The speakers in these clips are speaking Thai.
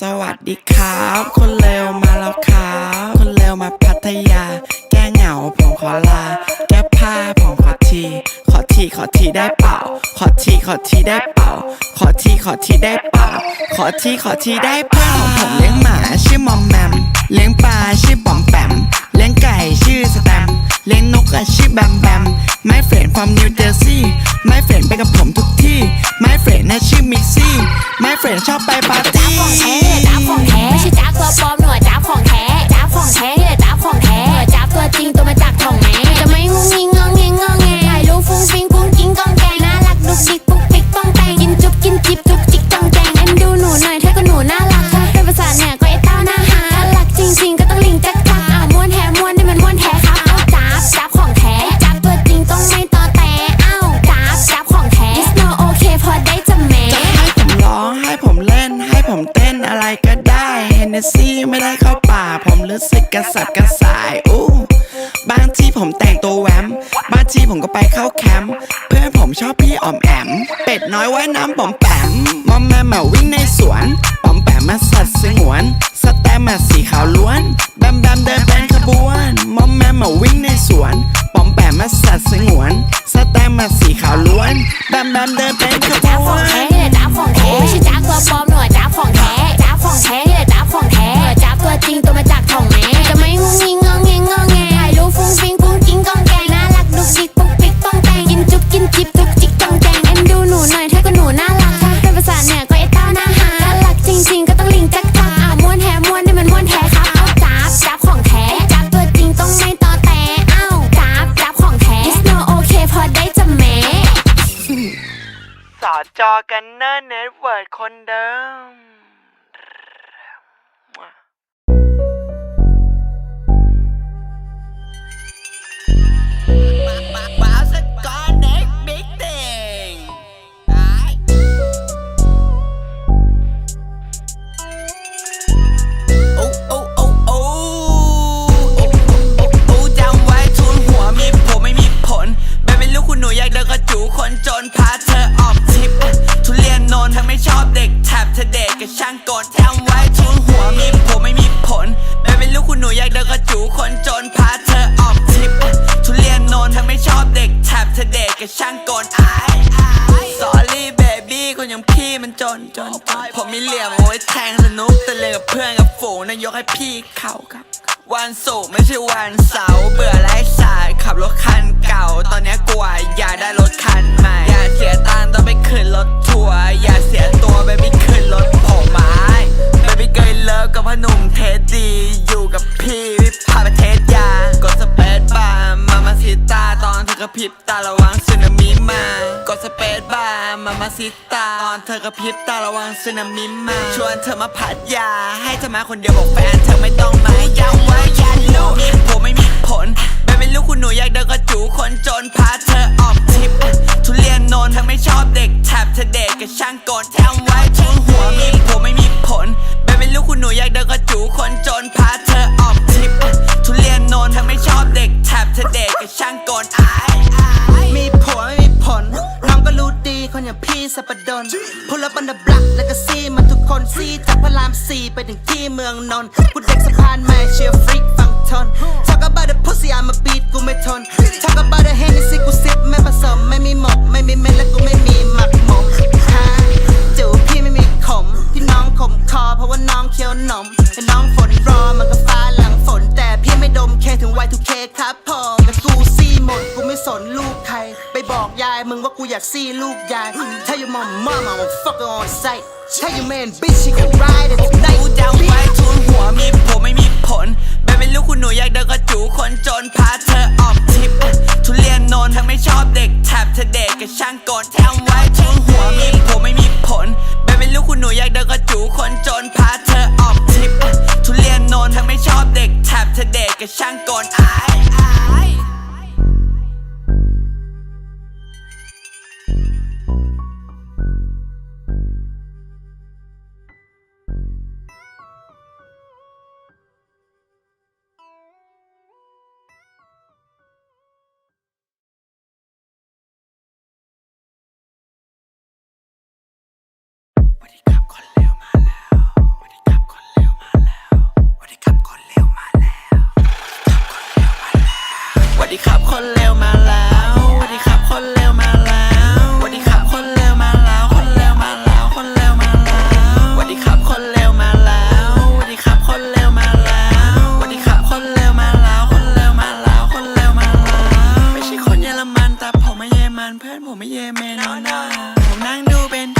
สวัสดีครับ คนเลวมาแล้วครับ คนเลวมาพัทยา แก้เหงาผมขอลา แก้ผ้าผมขอที ขอทีขอทีได้เปล่า ขอทีขอทีได้เปล่า ขอทีขอทีได้เปล่า ขอทีขอทีได้เปล่าผมเลี้ยงหมาชื่อมอมแมม เลี้ยงปลาชื่อปอมแปม เลี้ยงไก่ชื่อสแตม เลี้ยงนกอะชื่อแบมแบม ไม่เฟรนความนิวเจอร์ซีย์ไม่เฟรนไปกับผมทุกที่ ไม่เฟรนนะชื่อมิกซี่ ไม่เฟรนชอบไปปาร์ตี้ ระสับกระสายอู้บางที่ผมแต่งตัวแหวมบางที่ผมก็ไปเข้าแคมป์เพื่อนผมชอบพี่ออมแอม เป็ดน้อยว่ายน้ำปอมแปมมอมแมมมาวิ่งในสวนปอมแปมมาสัตว์สงวน สแตมมาสีขาวล้วนแบมแบมเดินเป็นขบวนมอมแมมมาวิ่งในสวนปอมแปมมาสัตว์สงวน สแตมมาสีขาวล้วนแบมแบมเดินเป็นขบวน อจอกันเนอร์เน็ตเวิร์ดคนเดิม พี่มันจนจนจนผมมีเหลี่ยมเอาไว้แทงสนุกแต่เล่นกับเพื่อนกับฝูงนายกให้พี่เขาครับ วันศุกร์ไม่ใช่วันเสาร์เบื่อไร้สายขับรถคันเก่า ตอนนี้กลัวอยากได้รถคันใหม่ อย่าเสียตังค์ต้องไปขึ้นรถทัวร์อย่าเสียตัวไปไปขึ้นรถผมไม้ Baby girl เลิฟกับพ่อหนุ่มเทสดีอยู่กับพี่วิพาประเทศยากดสเปซบาร์มามาซิตาตอนเธอกระพริบตาระวังสึนามิมากดสเปซบาร์มามาซิตาตอนเธอกระพริบตาระวังสึนามิมาชวนเธอมาพัทยา ให้เธอมาคนเดียวบอกแฟนเธอไม่ต้องมาย้ำไว้อย่าลูกมีผมไม่มีผลแบบเป็นลูกคุณหนูอยากเดินกระจูคนจนพาเธอออกทริปทุเรียนนนท์เธอไม่ชอบเด็กแถบเธอเด็กกับช่างโกนแถมไว้ทุนหัวมีผมไม่มีผลแบบ เป็นลูกคุณหนูอยากเดินกระจูคนจนพาเธอออกทริปทุเรียนนนท์เธอไม่ชอบเด็กแถบเธอเด็กกับช่างโกนอายมีผัวไม่มีผล น้องก็รู้ดีคนอย่างพี่สัปดนพูดแล้วบันดับลักแล้วก็ซีมาทุกคนซีจากพระรามสี่ไปถึงที่เมืองนนท์พูเด็กสะพานใหม่เชียร์ฟริกฟังทน Talk about the pussy I'm a beat กูไม่ทน Talk about the Hennessy กูซิปไม่ผสมไม่มีหมกไม่มีเม็ดและกูไม่มี คอเพราะว่าน้องเคี้ยวนมให้น้องฝนรอมันก็ฟ้าหลังฝน แต่พี่ไม่ดมเคถึง Y2K ครับผมแต่กูซี่หมดกูไม่สนลูกใคร ไปบอกยายมึงว่ากูอยากซี่ลูกยาย Tell your mom mama I'm fucking on sight Tell your man bitch she can ride it ได้กูจำไว้ทุนหัวมีผมไม่มีผลแบบเป็นลูกคุณหนูอยากเดินกระจูคนจนพาเธอออกทริปทุเรียนนนท์เธอไม่ชอบเด็กแถบเธอเด็กกับช่างโกนแถมไว้ทุนหัวมีผมไม่มีผลแบบเป็นลูกคุณ อยากเดินกระจูคนจนพาเธอออกทริปทุเรียนนนท์เธอไม่ชอบเด็กแถบเธอเด็กกับช่างโกน มันเพื่อนผมไม่เยเมนนะผมนั่งดูเป็น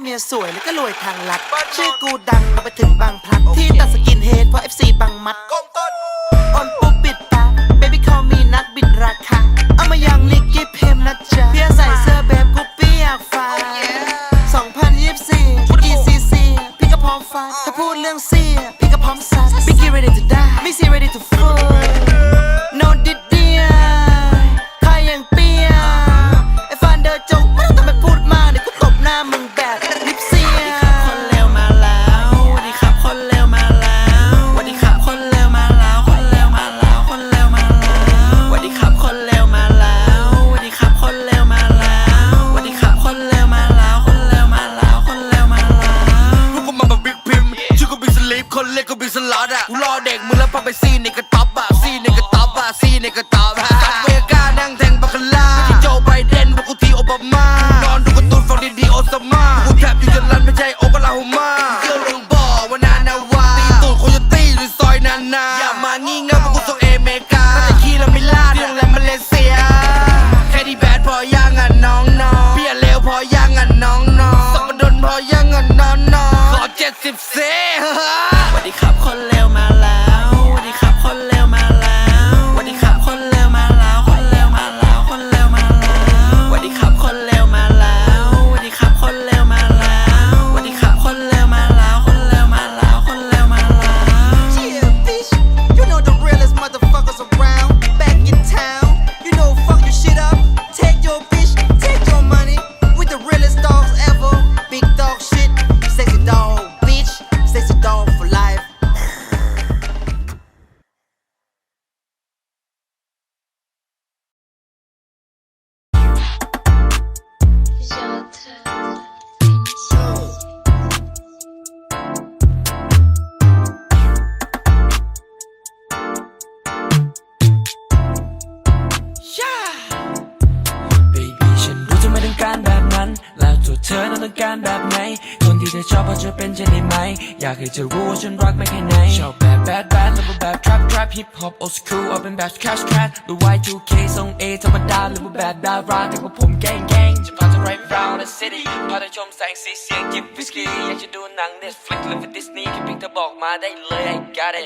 เมียสวยแล้วก็รวยทางลัด ชื่อกูดังไปถึงบางพลัดที่ตัดสกินเฮดเพราะ FC บางมัด ดีโอซามากูแทบอยู่จนลันไม่ใช่โอ ที่เธอชอบพอจะเป็นฉันได้ไหม อยากให้เธอรู้ว่าฉันรักไม่แค่ไหนชอบแบบ bad bad หรือว่าแบบ trap trap hip hop old school เอาเป็นแบบ cash cat หรือ Y2K ทรง A ธรรมดาหรือว่าแบบดาราแต่ว่าผมแกล้งแกล้งจะพาเธอ right round the city พาเธอชมแสงสีเสียงจิบวิสกี้อยากจะดูหนัง Netflix หรือว่า Disney แค่เพียงเธอบอกมาได้เลย I got it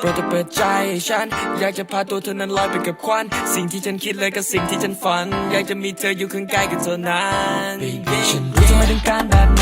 โปรดเธอเปิดใจให้ฉัน อยากจะพาตัวเธอนั้นลอยไปกับควัน สิ่งที่ฉันคิดเลยกับสิ่งที่ฉันฝัน อยากจะมีเธออยู่ข้างกายกับเธอนั้น Baby ฉันรู้เธอไม่ต้องการแบบน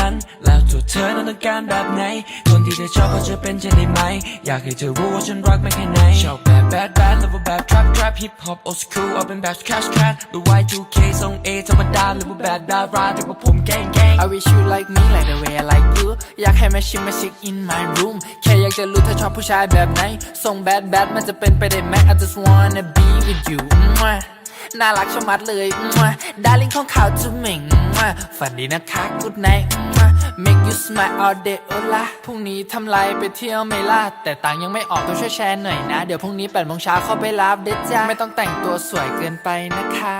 ั้นแล้วตัว เธอต้องการแบบไหน คนที่เธอชอบพอจะเป็นฉันได้ไหม อยากให้เธอรู้ว่าฉันรักไม่แค่ไหน ชอบแบบ bad bad หรือว่าแบบ trap trap hip hop old school เอาเป็นแบบ cash cat หรือ Y2K ทรง A ธรรมดาหรือว่าแบบดาราแต่ว่าผมแกงแกง I wish you like me like the way I like you อยากให้มาชิมมาเชิค in my room แค่อยากจะรู้เธอชอบผู้ชายแบบไหนส่ง bad bad มันจะเป็นไปได้ไหม I just wanna be with you มั่ว น่ารักชะมัดเลยมั่วดาริ่งของเขาจะเหม่งมั่วฝันดีนะคะ good night มั่ว make you smile all day โอละพรุ่งนี้ทำไรไปเที่ยวไม่ล่าแต่ตังยังไม่ออกต้องช่วยแชร์หน่อยนะ เดี๋ยวพรุ่งนี้8โมงเช้าเข้าไปรับเด็ดจ้าไม่ต้องแต่งตัวสวยเกินไปนะคะ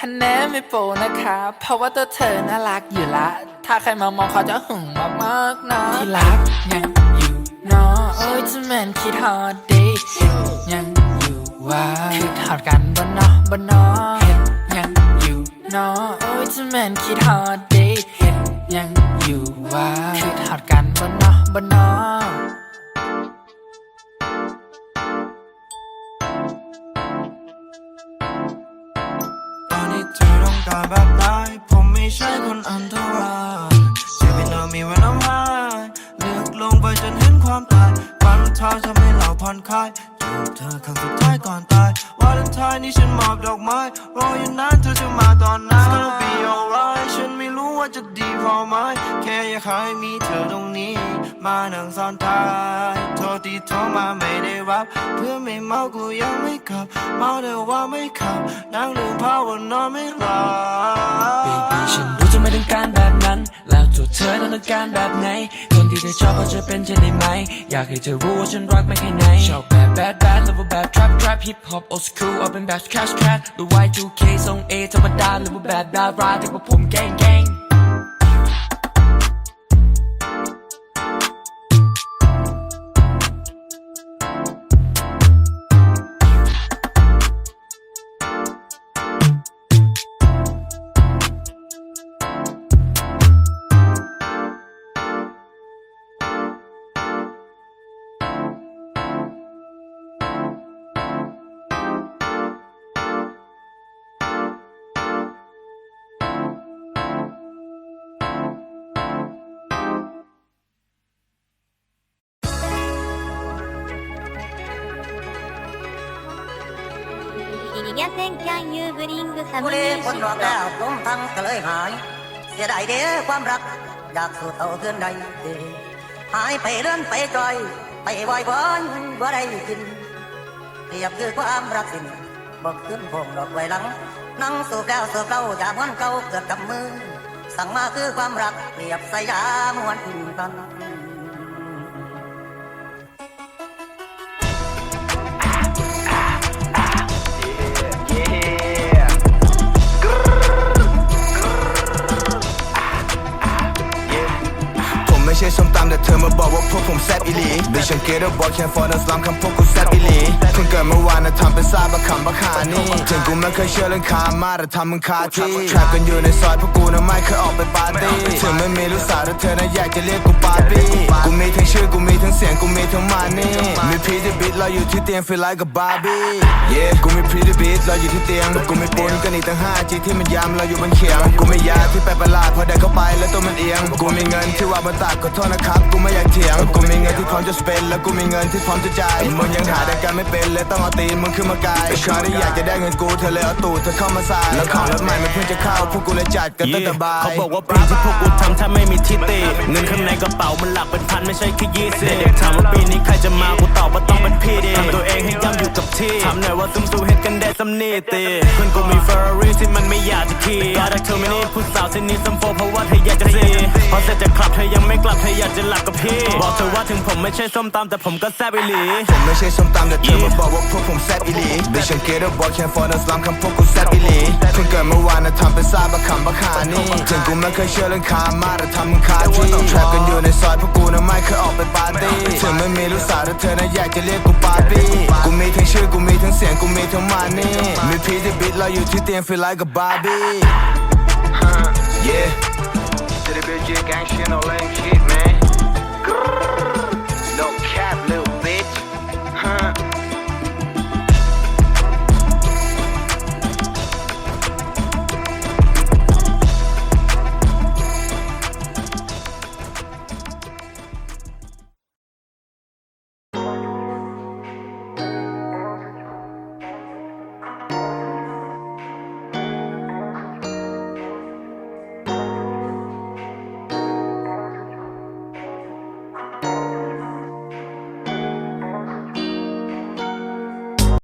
ฮันแน่ไม่โปนะคะ เพราะว่าตัวเธอน่ารักอยู่ละ ถ้าใครมามองเขาจะหึงมากมากๆนะที่รักยังอยู่เนาะเอ้ยจะแมนคิดฮอดเดย์ยังอยู่ว่าคิดฮอดกันบนนะ บนเนาะยังอยู่เนาะเอ้ยจะแมนคิดฮอดเดย์ยังอยู่ว่าคิดฮอดกันบนเนาะบนเนาะตอนนี้เธอต้องการแบบไหนผมไม่ใช่คนอันตราย Sleeping on me when I'm high เลือกลงไปจนเห็นความตายวันเท้าทำให้เรา ผ่อนคลายจูบเธอครั้งสุดท้ายก่อนตายวาเลนไทน์นี้ฉันมอบดอกไม้รออยู่นานเธอจะมาตอนไหน It's gonna be alright ฉันไม่รู้ว่าจะดีพอไหมแค่อยากให้มีเธอตรงนี้ มานั่งซ้อนท้ายโทษที่โทรมาไม่ได้รับ เพื่อไม่เมากูยังไม่ขับ เมาแต่ว่าไม่ขับนั่งลืมภาวานอนไม่หลับ Baby ฉันรู้เธอไม่ต้องการแบบนั้น แล้วตัวเธอต้องการแบบไหน ที่เธอชอบพอจะเป็นฉันได้ไหม อยากให้เธอรู้ว่าฉันรักไม่แค่ไหนชอบแบบ bad bad หรือว่าแบบ trap trap hip hop old school เอาเป็นแบบ cash cat หรือ Y2K ทรง A ธรรมดาหรือว่าแบบดาราแต่ว่าผมแกงแกง Yes, can you bring บุหรีคนรอบแล้วลงทั้งทะเลหาย เสียดายเด้อความรัก อยากสู่เท่าเพื่อนใดหายไปเรื่อนไปจอย ไปวอยวอนบ่ได้กินเรียบคือความรักสินบอกขึ้นพงดอกไว้หลัง นั่งสูบแล้วสูบเล่าอยากวันเก่าเกิดกำมือ สั่งมาคือความรักเรียบสยามวนคุณนั้น ว่าพวกผมแซ่บอีหลีบิชันเกตบอกแค่ฟอนสลัมคำพวกกูแซ่บอีหลีเพิ่งเกิดเมื่อวานนะทำเป็นซาบะคำบะคานี่ถึงกูไม่เคยเชื่อเรื่องคามาแต่ทำมึงคาที่แทรปกันอยู่ในซอยพวกกูน่ะไม่เคยออกไปปาร์ตี้ถึงไม่มีลูกสาวแต่เธอน่ะอยากจะเรียกกูปาร์ตี้กูมีทั้งชื่อกูมีทั้งเสียงกูมีทั้งมานี่ มีพีที่บิดเราอยู่ที่เตียง feel like a Barbie yeah กูมีพีที่บิดเราอยู่ที่เตียงกูมีปูนกันอีกตั้งห้าจีที่มันยำเราอยู่บนเขียงกูมียาที่แปลประหลาดพอเดินเข้าไปแล้วตัวมันเอียงกูมีเงินที่ว่าบนตากขอโทษนะครับกูไม่อยากเถียงกูมีเงินที่พร้อมจะ spend แล้วกูมีเงินที่พร้อมจะจ่ายมึงยังหาได้กันไม่เป็นเลยต้องเอาตีนมึงขึ้นมากายชาที่อยากจะได้เงินกูเธอเลยเอาตูดเธอเข้ามาใส่แล้วของรถใหม่มันเพิ่งจะเข้าพวกกูเลยจัดกันตั้งแต่บ่ายเขาบอกว่าปีที่พวกกูทำถ้าไม่มีที่ติเงินข้างในกระเป๋ามันหลักเป็นพันไม่ใช่แค่ยี่สิบเด็กถามว่าปีนี้ใครจะมากูตอบว่าต้องเป็นพี่ดิทำตัวเองให้ย่ำอยู่กับที่ทำหน่อยว่าซุ่มซูเฮ็ดกันได้สำนีตีเพื่อนกูมีเฟอร์รี่ที่มันไม่อยากจะขี่ก็ได้เธอไม่นี่ผู้สาวเส้นนี้ซัมโฟเพราะว่าเธออยากจะซีพอเสร็จจากคลับเธอยังไม่กลับเธออยากจะหลับกับพี่ บอกเธอว่าถึงผมไม่ใช่ส้มตำแต่ผมก็แซ่บอีหลีผมไม่ใช่ส้มตำแต่เธอมาบอกว่าพวกผมแซ่บอีหลีบิชังเกตบอกแค่ฟอนสลามคำพวกกูแซ่บอีหลีเพิ่งเกิดเมื่อวานนะทำเป็นซาบะคำบะขานี่ถึงกูไม่เคยเชื่อเรื่องคามาแต่ทำมึงคาที่แทรปกันอยู่ในซอยพวกกูน่ะไม่เคยออกไปปาร์ตี้ถึงไม่มีลูกสาวแต่เธอน่ะอยากจะเรียกกูปาร์ตี้กูมีทั้งชื่อกูมีทั้งเสียงกูมีทั้งมานี่มีพีที่บิดเราอยู่ที่เตียงฟีลไลกับบาร์บี้ yeah to the bitch no lame